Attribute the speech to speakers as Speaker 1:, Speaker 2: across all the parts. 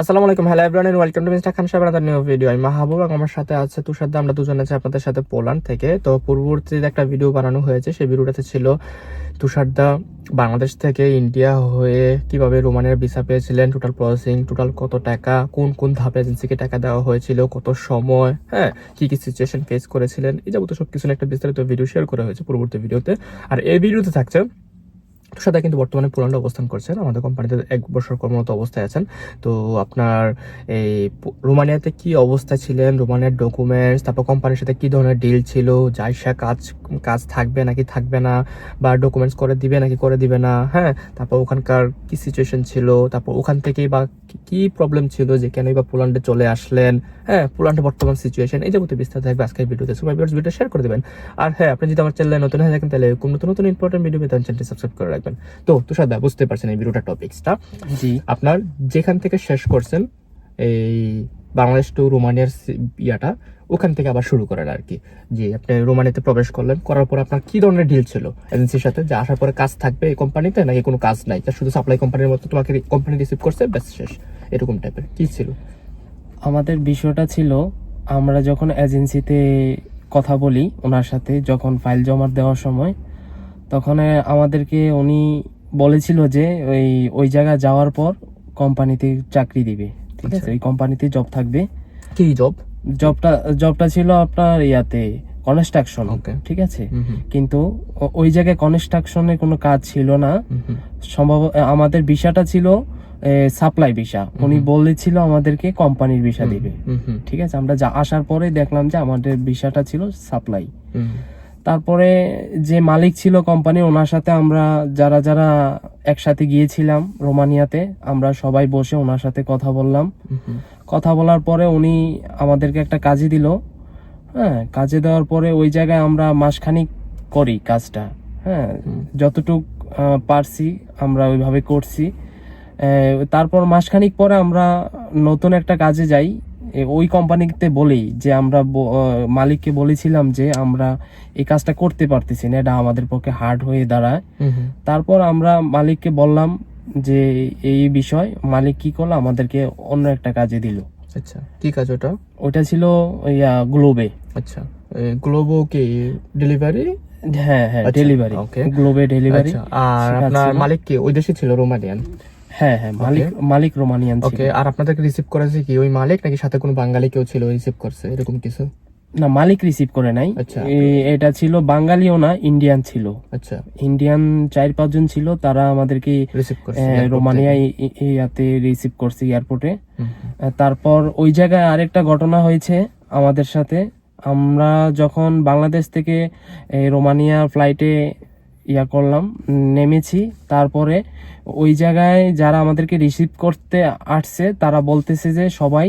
Speaker 1: আসসালামু আলাইকুম। Hello everyone welcome to mister Khan সাহেব নিউ ভিডিও আমি মাহবুব এবং আমার সাথে আছে তুষার আমরা দুজন আছে আপনাদের সাথে পোল্যান্ড থেকে। তো পূর্ববর্তীতে একটা ভিডিও বানানো হয়েছে। সেই ভিডিওটাতে ছিল তুষার দা বাংলাদেশ থেকে ইন্ডিয়া হয়ে কীভাবে রোমানিয়ার ভিসা পেয়েছিলেন টোটাল প্রসেসিং টোটাল কত টাকা, কোন কোন ধাপে এজেন্সিকে টাকা দেওয়া হয়েছিল, কত সময় হ্যাঁ কি কি সিচুয়েশন ফেস করেছিলেন, এই যাবতীয় সব কিছু একটা বিস্তারিত ভিডিও শেয়ার করা হয়েছে পূর্ববর্তী ভিডিওতে আর এই ভিডিওতে থাকছে তুষাদা কিন্তু বর্তমানে পোল্যান্ডে অবস্থান করছেন। আমাদের কোম্পানিতে এক বছর কর্মরত অবস্থায় আছেন। তো আপনার এই রোমানিয়াতে কি অবস্থা ছিলেন? রোমানিয়ার ডকুমেন্টস তারপর কোম্পানির সাথে কি ধরনের ডিল ছিল? যাইসা কাজ কাজ থাকবে নাকি থাকবে না? বা ডকুমেন্টস করে দিবে নাকি করে দিবে না? হ্যাঁ তারপর ওখানকার কি সিচুয়েশন ছিল? তারপর ওখান থেকেই বা কি- প্রবলেম ছিল যে কেনই বা পোল্যান্ডে চলে আসলেন? হ্যাঁ পোল্যান্ডের বর্তমান সিচুয়েশন এই যাবতীয় বিস্তার থাকবে আজকের ভিডিওতে। সবাই ভিডিও শেয়ার করে দেবেন। আর হ্যাঁ আপনি যদি আমার চ্যানেলে নতুন হয়ে থাকেন, তাহলে নতুন নতুন ইম্পর্টেন্ট ভিডিও পেতে চ্যানেলটি সাবস্ক্রাইব করে রাখবেন তো তুষার দা বুঝতে পারছেন এই ভিডিওটা টপিক্সটা
Speaker 2: জি।
Speaker 1: আপনার যেখান থেকে শেষ করছেন এই বাংলাদেশ টু রোমানিয়ার ইয়াটা ওখান থেকে আবার শুরু করেন আর কি। যে আপনি রোমানিয়াতে প্রবেশ করলেন করার পর আপনার কি ধরনের ডিল ছিল এজেন্সির সাথে? যে আসার পরে কাজ থাকবে এই কোম্পানিতে নাকি কোনো কাজ নাই? শুধু সাপ্লাই কোম্পানির মতো তোমাকে কোম্পানি রিসিভ করছে ব্যাস শেষ। এরকম টাইপের কি ছিল?
Speaker 2: আমাদের বিষয়টা ছিল আমরা যখন এজেন্সিতে কথা বলি ওনার সাথে যখন ফাইল জমা দেওয়ার সময় তখন আমাদেরকে উনি বলেছিল যে ওই ওই জায়গায় যাওয়ার পর কোম্পানিতে চাকরি দিবে। ঠিক আছে? ওই কোম্পানিতে জব থাকবে।
Speaker 1: কি জব
Speaker 2: জবটা জবটা ছিল আপনার ইয়াতে কনস্ট্রাকশন ঠিক আছে? কিন্তু ওই জায়গায় কনস্ট্রাকশনের কোনো কাজ ছিল না। সম্ভব আমাদের ভিসাটা ছিল সাপ্লাই ভিসা উনি বলেছিল আমাদেরকে কোম্পানির ভিসা দিবে। ঠিক আছে? আমরা যা আসার পরে দেখলাম যে আমাদের ভিসাটা ছিল সাপ্লাই তারপরে যে মালিক ছিল কোম্পানি ওনার সাথে আমরা যারা যারা একসাথে গিয়েছিলাম রোমানিয়াতে, আমরা সবাই বসে ওনার সাথে কথা বললাম। কথা বলার পরে উনি আমাদেরকে একটা কাজে দিল। হ্যাঁ কাজে দেওয়ার পরে ওই জায়গায় আমরা মাসখানিক করি কাজটা। হ্যাঁ যতটুক পারছি আমরা ওইভাবে করছি। তারপর মাসখানিক পরে আমরা নতুন একটা কাজে যাই। ওই কোম্পানিতে বলেই যে আমরা মালিককে বলেছিলাম যে আমরা এই কাজটা করতে পারতেছি না এটা আমাদের পক্ষে হার্ড হয়ে দাঁড়ায়। তারপর আমরা মালিককে বললাম যে এই বিষয় মালিক কি করল? আমাদেরকে অন্য একটা কাজে দিল।
Speaker 1: আচ্ছা কি কাজ ওটা?
Speaker 2: ওটা ছিল ইয়া গ্লোবে
Speaker 1: আচ্ছা গ্লোবো কি ডেলিভারি
Speaker 2: হ্যাঁ হ্যাঁ ডেলিভারি. গ্লোবে ডেলিভারি
Speaker 1: আর আপনার মালিক কি? ওই দেশে ছিল রোমানিয়ান
Speaker 2: হ্যাঁ হ্যাঁ মালিক মালিক রোমানিয়ান ছিল।
Speaker 1: ওকে আর আপনাদেরকে রিসিভ করেছে কি? ওই মালিক নাকি সাথে কোনো বাঙালি কেউ ছিল রিসিভ করছে এরকম কিছু?
Speaker 2: না মালিক রিসিভ করে নাই।
Speaker 1: আচ্ছা।
Speaker 2: এটা ছিল বাঙালিও না ইন্ডিয়ান ছিল।
Speaker 1: আচ্ছা।
Speaker 2: ইন্ডিয়ান চার পাঁচজন ছিল তারা আমাদেরকে রোমানিয়া ইয়াতে রিসিভ করছে এয়ারপোর্টে তারপর ওই জায়গায় আরেকটা ঘটনা হয়েছে আমাদের সাথে। আমরা যখন বাংলাদেশ থেকে রোমানিয়া ফ্লাইটে ইয়া করলাম নেমেছি। তারপরে ওই জায়গায় যারা আমাদেরকে রিসিভ করতে আসছে তারা বলতেছে যে সবাই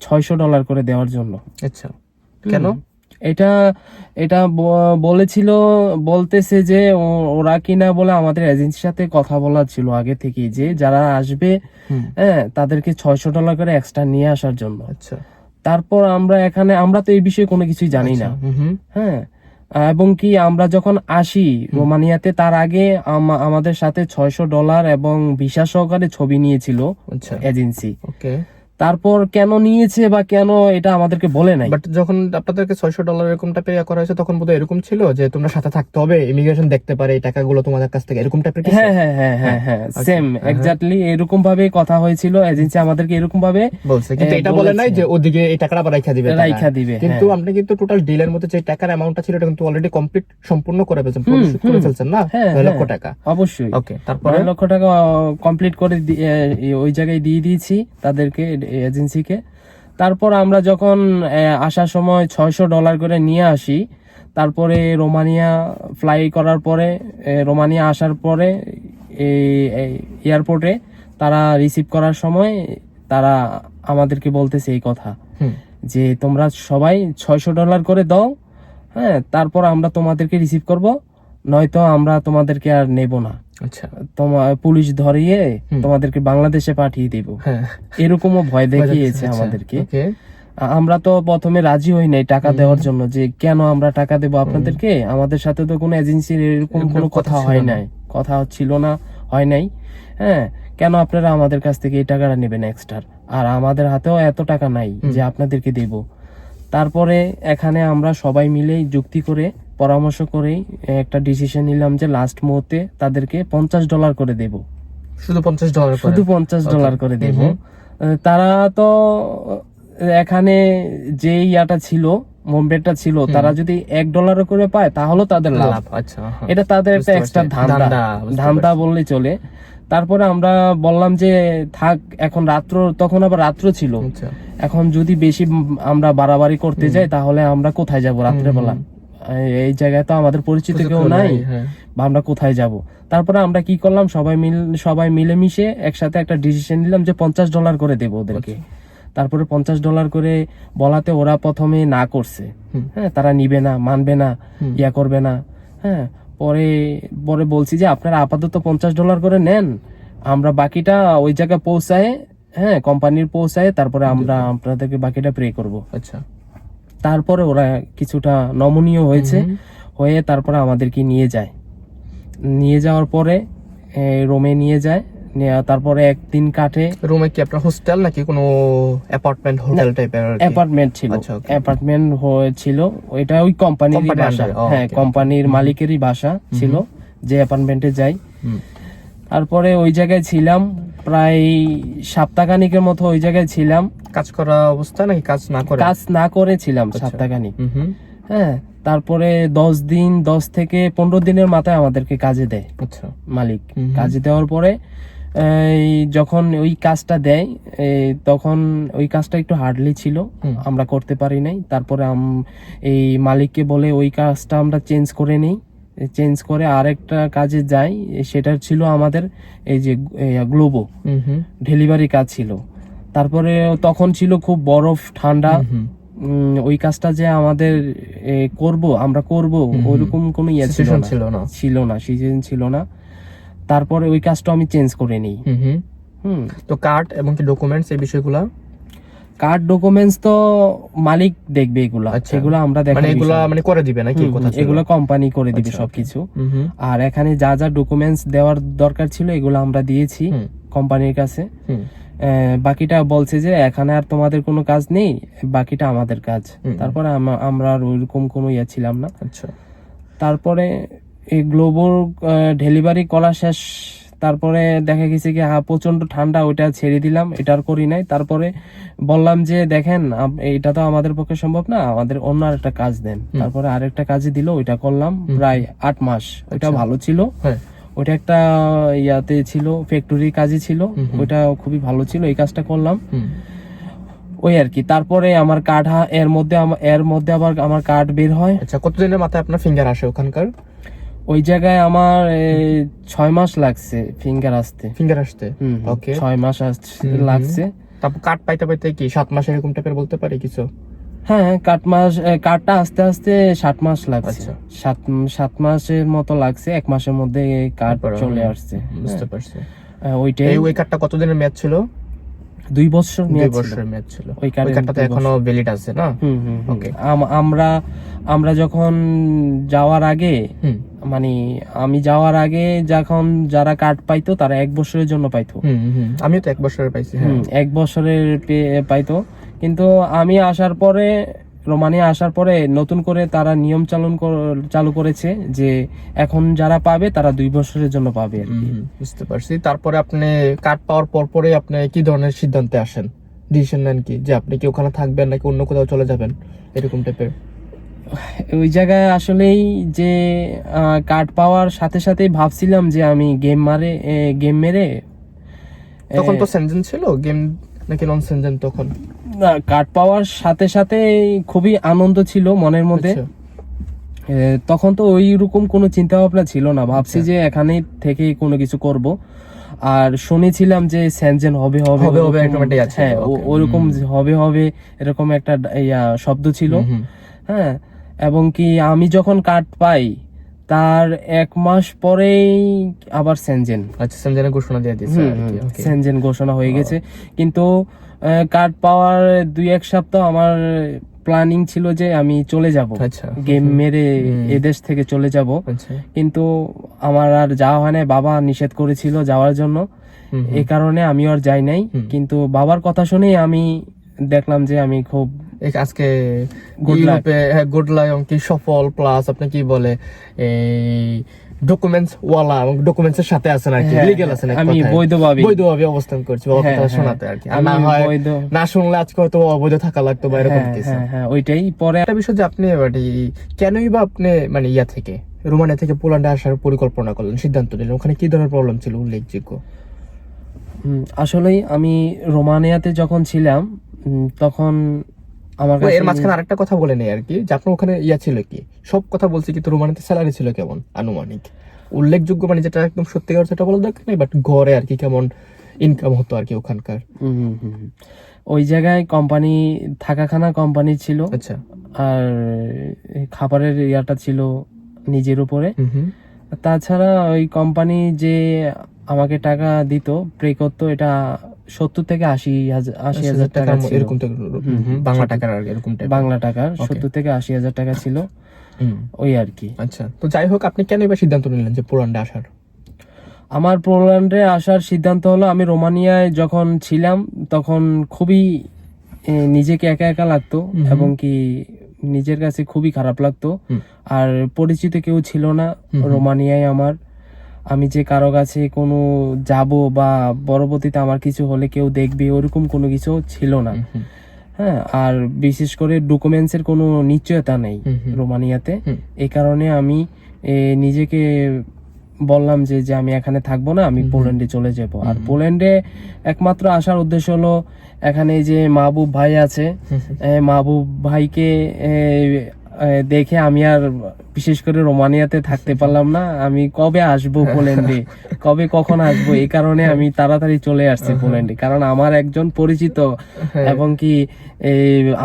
Speaker 2: ছয়শো ডলার করে দেওয়ার জন্য।
Speaker 1: আচ্ছা। কেন?
Speaker 2: এটা এটা বলেছিল বলতেছে যে ওরা কিনা বলে আমাদের এজেন্সির সাথে কথা বলার ছিল আগে থেকে যে যারা আসবে হ্যাঁ তাদেরকে ছয়শো ডলার করে এক্সট্রা নিয়ে আসার জন্য।
Speaker 1: আচ্ছা।
Speaker 2: তারপর আমরা এখানে আমরা তো এই বিষয়ে কোনো কিছুই জানি না।
Speaker 1: হুম,
Speaker 2: হ্যাঁ এবং কি আমরা যখন আসি রোমানিয়াতে তার আগে আম- আমাদের সাথে ছয়শো ডলার এবং ভিসা সহকারে ছবি নিয়েছিল
Speaker 1: আচ্ছা।
Speaker 2: এজেন্সি।
Speaker 1: ওকে।
Speaker 2: তারপর কেন নিয়েছে বা কেন এটা আমাদেরকে বলে নাই?
Speaker 1: বাট যখন আপনাদেরকে ছয়শো ডলার এরকম টাইপের ইয়া করা হয়েছে তখন বোধহয় এরকম ছিল যে তোমরা সাথে থাকতে হবে ইমিগ্রেশন দেখতে পারে এই টাকাগুলো তোমাদের কাছ থেকে এরকম টাইপের
Speaker 2: হ্যাঁ হ্যাঁ হ্যাঁ হ্যাঁ হ্যাঁ সেম এক্স্যাক্টলি এরকম ভাবে কথা হয়েছিল এজেন্সি আমাদেরকে এরকম ভাবে
Speaker 1: বলছে কিন্তু এটা বলে নাই যে ওদিকে এই টাকাটা আবার রাইখা দিবে।
Speaker 2: রাইখা দিবে,
Speaker 1: কিন্তু
Speaker 2: হ্যাঁ।
Speaker 1: আপনি কিন্তু টোটাল ডিলের মধ্যে যে টাকার অ্যামাউন্টটা ছিল এটা কিন্তু অলরেডি কমপ্লিট সম্পূর্ণ করে ফেলছেন পরিশোধ করে ফেলছেন না?
Speaker 2: হ্যাঁ,
Speaker 1: লক্ষ
Speaker 2: হ্যাঁ।
Speaker 1: টাকা।
Speaker 2: অবশ্যই।
Speaker 1: ওকে তারপরে?
Speaker 2: লক্ষ টাকা কমপ্লিট করে ওই জায়গায় দিয়ে দিয়েছি তাদেরকে এজেন্সিকে তারপর আমরা যখন আসার সময় ছয়শো ডলার করে নিয়ে আসি তারপরে রোমানিয়া ফ্লাই করার পরে রোমানিয়া আসার পরে এয়ারপোর্টে তারা রিসিভ করার সময় তারা আমাদেরকে বলতেছে এই কথা যে তোমরা সবাই ছয়শো ডলার করে দাও হ্যাঁ তারপর আমরা তোমাদেরকে রিসিভ করব নয়তো আমরা তোমাদেরকে আর নেব না।
Speaker 1: আচ্ছা।
Speaker 2: তোমার পুলিশ ধরিয়ে তোমাদেরকে বাংলাদেশে পাঠিয়ে দিব।
Speaker 1: হ্যাঁ।
Speaker 2: এরকমও ভয় দেখিয়েছে
Speaker 1: আচ্ছা,
Speaker 2: আমাদেরকে। আমরা তো প্রথমে রাজি হই নাই টাকা দেওয়ার জন্য যে কেন আমরা টাকা দেবো আপনাদেরকে? আমাদের সাথে তো কোনো এজেন্সির এরকম কোনো কথা হয় নাই। কথা ছিল না হয় নাই। হ্যাঁ কেন আপনারা আমাদের কাছ থেকে এই টাকাটা নেবেন এক্সট্রা আর আমাদের হাতেও এত টাকা নাই যে আপনাদেরকে দেব। তারপরে এখানে আমরা সবাই মিলে যুক্তি করে পরামর্শ করে একটা ডিসিশন নিলাম যে লাস্ট মুহূর্তে তাদেরকে পঞ্চাশ ডলার করে দেব।
Speaker 1: শুধু পঞ্চাশ ডলার
Speaker 2: শুধু পঞ্চাশ ডলার করে দেব। তারা তো এখানে যে ইয়াটা ছিল মোমবেটটা ছিল তারা যদি এক ডলারও করে পায় তাহলে তাদের লাভ
Speaker 1: আচ্ছা হ্যাঁ।
Speaker 2: এটা তাদের একটা এক্সট্রা ধান্দা।
Speaker 1: ধান্দা,
Speaker 2: বললে চলে। তারপরে আমরা বললাম যে থাক এখন রাত্র তখন আবার রাত্র ছিল।
Speaker 1: আচ্ছা।
Speaker 2: এখন যদি বেশি আমরা বাড়াবাড়ি করতে যাই তাহলে আমরা কোথায় যাব রাত্রে বেলা এই জায়গায় তো আমাদের পরিচিত কেউ নাই।
Speaker 1: হ্যাঁ।
Speaker 2: বা আমরা কোথায় যাব? তারপরে আমরা কি করলাম? সবাই মিল সবাই মিলেমিশে একসাথে একটা ডিসিশন নিলাম যে পঞ্চাশ ডলার করে দেবো ওদেরকে। তারপরে পঞ্চাশ ডলার করে বলাতে ওরা প্রথমে না করছে। হ্যাঁ তারা নিবে না মানবে না ইয়া করবে না। হ্যাঁ পরে পরে বলছি যে আপনারা আপাতত পঞ্চাশ ডলার করে নেন। আমরা বাকিটা ওই জায়গায় পৌঁছায় হ্যাঁ কোম্পানির পৌঁছায় তারপরে আমরা আপনাদেরকে বাকিটা প্রে করব।
Speaker 1: আচ্ছা।
Speaker 2: তারপরে ওরা কিছুটা নমনীয় হয়েছে হয়ে তারপরে আমাদেরকে নিয়ে যায়। নিয়ে যাওয়ার পরে রোমে নিয়ে যায় তারপরে একদিন কাটে।
Speaker 1: রুমে কি আপনার হোস্টেল নাকি কোনো অ্যাপার্টমেন্ট হোটেল টাইপের
Speaker 2: অ্যাপার্টমেন্ট ছিল।
Speaker 1: আচ্ছা.
Speaker 2: অ্যাপার্টমেন্ট ছিল ওইটা ওই কোম্পানির বাসা। হ্যাঁ কোম্পানির মালিকেরই বাসা ছিল যে অ্যাপার্টমেন্টে যাই। তারপরে ওই জায়গায় ছিলাম। প্রায় সপ্তাহখানিকের মতো ওই জায়গায় ছিলাম।
Speaker 1: কাজ করা অবস্থা নাকি কাজ না করে?
Speaker 2: কাজ না করে ছিলাম
Speaker 1: আচ্ছা।
Speaker 2: সপ্তাহখানিক। হ্যাঁ তারপরে দশ দিন দশ থেকে পনেরো দিনের মাথায় আমাদেরকে কাজে দেয়
Speaker 1: আচ্ছা।
Speaker 2: মালিক। কাজে দেওয়ার পরে যখন ওই কাজটা দেয় এই তখন ওই কাজটা একটু হার্ডলি ছিল আমরা করতে পারি নাই। তারপরে এই মালিককে বলে ওই কাজটা আমরা চেঞ্জ করে নেই। চেঞ্জ করে আরেকটা কাজে যাই সেটা ছিল আমাদের এই যে গ্লোবো ডেলিভারি কাজ ছিল। তারপরে তখন ছিল খুব বরফ ঠান্ডা। ওই কাজটা যে আমাদের করব আমরা করব ওইরকম কোনো ইয়ে ছিল না।
Speaker 1: ছিল না।
Speaker 2: সিজন ছিল না। তারপরে ওই কাজটা আমি চেঞ্জ করে নিই।
Speaker 1: হুম তো কার্ড এবং কি ডকুমেন্টস এই বিষয়গুলো?
Speaker 2: কার্ড ডকুমেন্টস তো মালিক দেখবে এগুলা।
Speaker 1: আচ্ছা।
Speaker 2: সেগুলো আমরা দেখা
Speaker 1: মানে এগুলা মানে করে দিবে নাকি কথা?
Speaker 2: এগুলো কোম্পানি করে দিবে
Speaker 1: আচ্ছা,
Speaker 2: সবকিছু।
Speaker 1: হুম
Speaker 2: আর এখানে যা যা ডকুমেন্টস দেওয়ার দরকার ছিল এগুলো আমরা দিয়েছি কোম্পানির কাছে। বাকিটা বলছে যে এখানে আর তোমাদের কোনো কাজ নেই বাকিটা আমাদের কাজ। তারপরে আমরা আর ওইরকম কোনো ইয়ে ছিলাম না।
Speaker 1: আচ্ছা।
Speaker 2: তারপরে এই গ্লোবাল ডেলিভারি করা শেষ তারপরে দেখা গেছে কি হ্যাঁ প্রচণ্ড ঠান্ডা ওইটা ছেড়ে দিলাম এটা আর করি নাই। তারপরে বললাম যে দেখেন এটা তো আমাদের পক্ষে সম্ভব না আমাদের অন্য আরেকটা কাজ দেন। তারপরে আরেকটা কাজে দিল ওইটা করলাম প্রায় আট মাস। ওইটা
Speaker 1: আচ্ছা।
Speaker 2: ভালো ছিল।
Speaker 1: হ্যাঁ।
Speaker 2: ওইটা একটা ইয়াতে ছিল ফ্যাক্টরি কাজে ছিল। ওইটা খুবই ভালো ছিল এই কাজটা করলাম। ওই আর কি। তারপরে আমার কার্ড এর মধ্যে এর মধ্যে আবার আমার কাঠ বের হয়।
Speaker 1: আচ্ছা কতদিনের মাথায় আপনার ফিঙ্গার আসে ওখানকার?
Speaker 2: ওই জায়গায় আমার ছয় মাস লাগছে ফিঙ্গার আসতে।
Speaker 1: ফিঙ্গার আসতে? ওকে
Speaker 2: ছয় মাস। লাগছে।
Speaker 1: তারপর কার্ড পাইতে পাইতে কি সাত মাস এরকম টাইপের বলতে পারি কিছু?
Speaker 2: হ্যাঁ কাট মাস কার্ডটা আস্তে আস্তে সাত মাস লাগছে।
Speaker 1: আচ্ছা।
Speaker 2: সাত সাত মাসের মতো লাগছে এক মাসের মধ্যে
Speaker 1: তারপর,
Speaker 2: চলে আসছে।
Speaker 1: বুঝতে
Speaker 2: হ্যাঁ,
Speaker 1: পারছি।
Speaker 2: ওইটাই
Speaker 1: ওই কার্ডটা কতদিনের মেয়াদ ছিল?
Speaker 2: দুই বছর
Speaker 1: দুই। বছরের মেয়াদ ছিল।
Speaker 2: ওই
Speaker 1: ওই
Speaker 2: কার্ডের
Speaker 1: তো এখনও ভ্যালিড আছে না?
Speaker 2: হুম হুম হুম।
Speaker 1: Okay.
Speaker 2: আমরা আমরা যখন যাওয়ার আগে
Speaker 1: হুম।
Speaker 2: মানে আমি যাওয়ার আগে যখন যারা কার্ড পাইতো তারা এক বছরের জন্য পাইতো।
Speaker 1: আমিও তো এক বছরের পাইছি হ্যাঁ।
Speaker 2: এক বছরের পাইতো। কিন্তু আমি আসার পরে রোমানিয়া আসার পরে নতুন করে তারা নিয়ম চালন চালু করেছে যে এখন যারা পাবে তারা দুই বছরের জন্য পাবে আর কি।
Speaker 1: বুঝতে পারছি। তারপরে আপনি কার্ড পাওয়ার পর পরে আপনি কি ধরনের সিদ্ধান্তে আসেন? ডিসিশন নেন কি? যে আপনি কি ওখানে থাকবেন নাকি অন্য কোথাও চলে যাবেন? এরকম টাইপের
Speaker 2: ওই জায়গায় আসলেই যে কার্ড পাওয়ার সাথে সাথেই ভাবছিলাম যে আমি গেম মারে গেম মেরে
Speaker 1: তখন তো সেনজেন ছিল গেম নাকি নন সেনজেন তখন?
Speaker 2: না কার্ড পাওয়ার সাথে সাথে খুবই আনন্দ ছিল মনের মধ্যে।
Speaker 1: আচ্ছা,
Speaker 2: তখন তো ওই রকম কোনো চিন্তা ভাবনা ছিল না। ভাবছি
Speaker 1: আচ্ছা।
Speaker 2: যে এখানে থেকে কোনো কিছু করব। আর শুনেছিলাম যে স্যানজেন হবে হবে
Speaker 1: হবে, হবে,
Speaker 2: ওরকম-
Speaker 1: এরকম একটা
Speaker 2: হ্যাঁ ওরকম হবে হবে এরকম একটা ইয়া শব্দ ছিল। হ্যাঁ এবং কি আমি যখন কার্ড পাই তার এক মাস পরেই আবার সেনজেন।
Speaker 1: আচ্ছা সেনজেনের ঘোষণা দিয়ে দিয়েছে.
Speaker 2: সেনজেন ঘোষণা হয়ে গেছে। কিন্তু কার্ড পাওয়ার দুই এক সপ্তাহ আমার প্ল্যানিং ছিল যে আমি চলে যাব।
Speaker 1: আচ্ছা
Speaker 2: গেম মেরে এদেশ থেকে চলে যাব।
Speaker 1: আচ্ছা।
Speaker 2: কিন্তু আমার আর যাওয়া হয় না বাবা নিষেধ করেছিল যাওয়ার জন্য। এই কারণে আমি আর যাই নাই। কিন্তু বাবার কথা শুনেই আমি দেখলাম যে আমি খুব
Speaker 1: আজকে ইউরোপে এবং কি সফল প্লাস আপনি কি বলে এই ডকুমেন্টস ওয়ালা এবং ডকুমেন্টস এর সাথে আছেন আর কি
Speaker 2: হ্যাঁ,
Speaker 1: আছেন
Speaker 2: আমি বৈধভাবে
Speaker 1: বৈধভাবে অবস্থান করছি
Speaker 2: হ্যাঁ,
Speaker 1: কথা
Speaker 2: হ্যাঁ।
Speaker 1: শোনাতে আর কি। না হয় না শুনলে আজকে হয়তো অবৈধ থাকা লাগতো বা এরকম
Speaker 2: হ্যাঁ,
Speaker 1: কিছু।
Speaker 2: হ্যাঁ হ্যাঁ ওইটাই। পরে
Speaker 1: একটা বিষয় যে আপনি কেনই বা আপনি মানে ইয়া থেকে রোমানিয়া থেকে পোল্যান্ডে আসার পরিকল্পনা করলেন সিদ্ধান্ত নিলেন ওখানে কি ধরনের প্রবলেম ছিল উল্লেখযোগ্য?
Speaker 2: হুম, আসলেই আমি রোমানিয়াতে যখন ছিলাম তখন আমার
Speaker 1: এর মাঝখানে আরেকটা কথা বলে নেই আর কি যে আপনার ওখানে ইয়া ছিল কি? সব কথা বলছি কিন্তু রোমানিয়াতে স্যালারি ছিল কেমন? আনুমানিক। উল্লেখযোগ্য মানে যেটা একদম সত্যিকার সেটা বলা দরকার নেই বাট ঘরে আর কি কেমন ইনকাম হতো আর কি ওখানকার।
Speaker 2: ওই জায়গায় কোম্পানি থাকা খানা কোম্পানি ছিল।
Speaker 1: আচ্ছা।
Speaker 2: আর খাবারের ইয়াটা ছিল নিজের উপরে। তাছাড়া ওই কোম্পানি যে আমাকে টাকা দিত প্রে করতো এটা সত্তর থেকে আশি হাজার আশি হাজার টাকা
Speaker 1: এরকম বাংলা টাকার আর এরকম
Speaker 2: বাংলা টাকার সত্তর থেকে আশি হাজার টাকা ছিল। ওই আর কি।
Speaker 1: আচ্ছা তো যাই হোক আপনি কেন এবার সিদ্ধান্ত নিলেন যে পোল্যান্ডে আসার?
Speaker 2: আমার পোল্যান্ডে আসার সিদ্ধান্ত হলো আমি রোমানিয়ায় যখন ছিলাম তখন খুবই নিজেকে একা একা লাগতো এবং কি নিজের কাছে খুবই খারাপ লাগতো। আর পরিচিত কেউ ছিল না রোমানিয়ায় আমার। আমি যে কারও কাছে কোনো যাব বা পরবর্তীতে আমার কিছু হলে কেউ দেখবে ওরকম কোনো কিছু ছিল না। হ্যাঁ আর বিশেষ করে ডকুমেন্টসের কোনো নিশ্চয়তা নেই। রোমানিয়াতে। এই কারণে আমি নিজেকে বললাম যে যে আমি এখানে থাকব না আমি পোল্যান্ডে চলে যাব। আর পোল্যান্ডে একমাত্র আসার উদ্দেশ্য হলো এখানে যে মাহবুব ভাই আছে মাহবুব ভাইকে দেখে আমি আর বিশেষ করে রোমানিয়াতে থাকতে পারলাম না। আমি কবে আসব পোল্যান্ডে? কবে কখন আসব? এই কারণে আমি তাড়াতাড়ি চলে আসছি পোল্যান্ডে। কারণ আমার একজন পরিচিত
Speaker 1: হ্যাঁ।
Speaker 2: এবং কি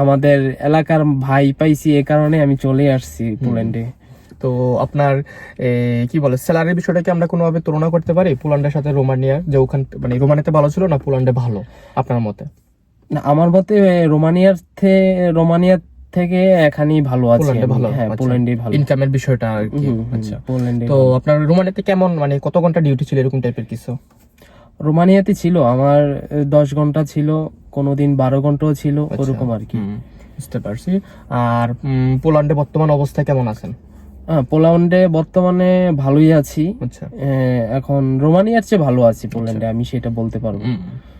Speaker 2: আমাদের এলাকার ভাই পাইছি এ কারণে আমি চলে আসছি পোল্যান্ডে।
Speaker 1: তো আপনার কি বলে স্যালারির বিষয়টা কি আমরা কোনোভাবে তুলনা করতে পারি? পোল্যান্ডের সাথে রোমানিয়া যে ওখান মানে রোমানিয়াতে ভালো ছিল না পোল্যান্ডে ভালো আপনার মতে?
Speaker 2: না আমার মতে রোমানিয়ার থেকে রোমানিয়ার থেকে এখানেই ভালো আছে
Speaker 1: ভালো
Speaker 2: হ্যাঁ
Speaker 1: আচ্ছা।
Speaker 2: পোল্যান্ডে ভালো।
Speaker 1: ইনকামের বিষয়টা আর কি আচ্ছা।
Speaker 2: পোল্যান্ডে
Speaker 1: তো আপনার রোমানিয়াতে কেমন মানে কত ঘণ্টা ডিউটি ছিল এরকম টাইপের কিছু?
Speaker 2: রোমানিয়াতে ছিল আমার দশ ঘণ্টা ছিল কোনোদিন বারো ঘন্টাও ছিল ওরকম আর কি।
Speaker 1: বুঝতে পারছি। আর পোল্যান্ডে বর্তমান অবস্থা কেমন আছেন?
Speaker 2: পোল্যান্ডে বর্তমানে ভালোই আছি।
Speaker 1: আচ্ছা।
Speaker 2: এখন রোমানিয়ার চেয়ে ভালো আছি পোল্যান্ডে আমি সেটা বলতে পারব।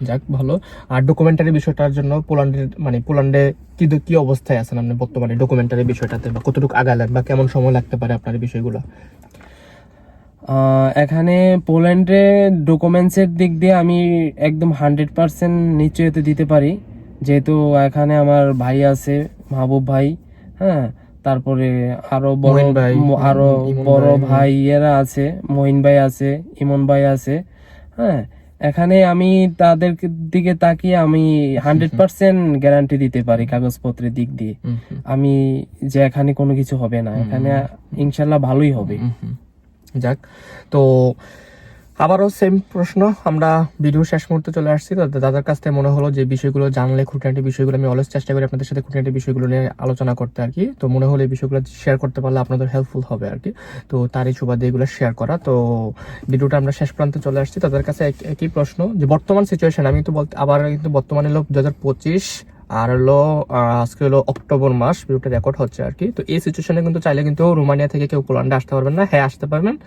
Speaker 1: যাক ভালো। আর ডকুমেন্টারি বিষয়টার জন্য পোল্যান্ডের মানে পোল্যান্ডে কি কি অবস্থায় আছেন আপনি বর্তমানে ডকুমেন্টারি বিষয়টাতে? বা কতটুকু আগালেন বা কেমন সময় লাগতে পারে আপনার বিষয়গুলো?
Speaker 2: এখানে পোল্যান্ডে ডকুমেন্টসের দিক দিয়ে আমি একদম হান্ড্রেড পার্সেন্ট নিশ্চয়তা দিতে পারি। যেহেতু এখানে আমার ভাই আছে মাহবুব ভাই হ্যাঁ? তারপরে আরও বড়
Speaker 1: আরও
Speaker 2: বড়
Speaker 1: ভাই,
Speaker 2: এরা আছে মঈন ভাই আছে ইমন ভাই আছে হ্যাঁ। এখানে আমি তাদের দিকে তাকিয়ে আমি হান্ড্রেড পার্সেন্ট গ্যারান্টি দিতে পারি কাগজপত্রের দিক দিয়ে। আমি যে এখানে কোনো কিছু হবে না এখানে ইনশাল্লাহ ভালোই হবে।
Speaker 1: যাক তো আবারও সেম প্রশ্ন, আমরা ভিডিও শেষ মুহূর্তে চলে আসছি। দাদার কাছ থেকে মনে হলো যে বিষয়গুলো জানলে, খুঁটিনাটি বিষয়গুলো আমি অলস চেষ্টা করি আপনাদের সাথে খুঁটিনাটি বিষয়গুলো নিয়ে আলোচনা করতে আর কি। তো মনে হলো এই বিষয়গুলো শেয়ার করতে পারলে আপনাদের হেল্পফুল হবে আর কি। তো তারই সুবাদে এগুলো শেয়ার করা। তো ভিডিওটা আমরা শেষ প্রান্তে চলে আসছি। তাদের কাছে এক- একই প্রশ্ন, যে বর্তমান সিচুয়েশন আমি কিন্তু বলতে আবার কিন্তু বর্তমানে হলো দু হাজার পঁচিশ আর হলো আজকে হলো অক্টোবর মাস, ভিডিওটা রেকর্ড হচ্ছে আর কি। তো এই সিচুয়েশনে কিন্তু চাইলে কিন্তু রোমানিয়া থেকে কেউ পোল্যান্ডে আসতে পারবেন না। হ্যাঁ আসতে পারবেন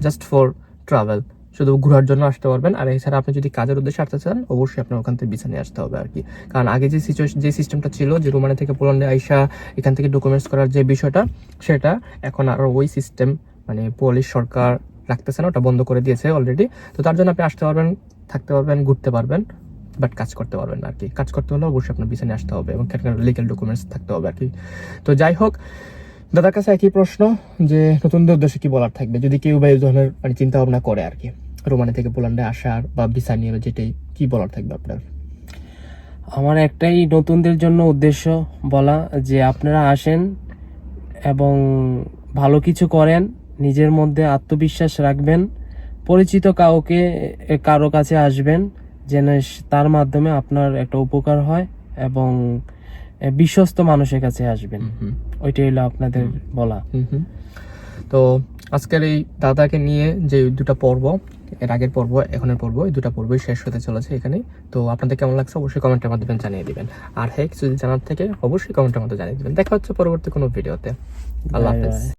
Speaker 1: জাস্ট ফর ট্রাভেল শুধু ঘোরার জন্য আসতে পারবেন। আর এছাড়া আপনি যদি কাজের উদ্দেশ্যে আসতে চান, অবশ্যই আপনার ওখান থেকে নিয়ে আসতে হবে আর কি। কারণ আগে যে সিচুয়েশন যে সিস্টেমটা ছিল, যে রোমানিয়া থেকে পোল্যান্ডে আইসা, এখান থেকে ডকুমেন্টস করার যে বিষয়টা, সেটা এখন আর ওই সিস্টেম মানে পোলিশ সরকার রাখতেছে না, ওটা বন্ধ করে দিয়েছে অলরেডি তো তার জন্য আপনি আসতে পারবেন, থাকতে পারবেন, ঘুরতে পারবেন বাট কাজ করতে পারবেন না আর কি। কাজ করতে হলে অবশ্যই আপনার নিয়ে আসতে হবে এবং লিগাল ডকুমেন্টস থাকতে হবে আর কি। তো যাই হোক, দাদার কাছে একই প্রশ্ন, যে নতুনদের উদ্দেশ্যে কি বলার থাকবে? যদি কেউ বা এই ধরনের মানে চিন্তা ভাবনা করে আর কি। রোমানি থেকে পোল্যান্ডে আসার বা ভিসা নিয়ে যেটাই কি বলার থাকবে আপনার?
Speaker 2: আমার একটাই নতুনদের জন্য উদ্দেশ্য বলা যে আপনারা আসেন এবং ভালো কিছু করেন নিজের মধ্যে আত্মবিশ্বাস রাখবেন পরিচিত কাউকে কারও কাছে আসবেন যেন তার মাধ্যমে আপনার একটা উপকার হয় এবং বিশ্বস্ত মানুষের কাছে আসবেন। ওইটাই হলো আপনাদের বলা।
Speaker 1: তো আজকের এই দাদাকে নিয়ে যে দুটা পর্ব এর আগের পর্ব এখনের পর্ব এই দুটা পর্বই শেষ হতে চলেছে এখানে তো আপনাদের কেমন লাগছে অবশ্যই কমেন্টের মাধ্যমে জানিয়ে দিবেন। আর হ্যাঁ কিছু যদি জানার থেকে অবশ্যই কমেন্টের মাধ্যমে জানিয়ে দিবেন। দেখা হচ্ছে পরবর্তী কোনো ভিডিওতে। আল্লাহ হাফেজ.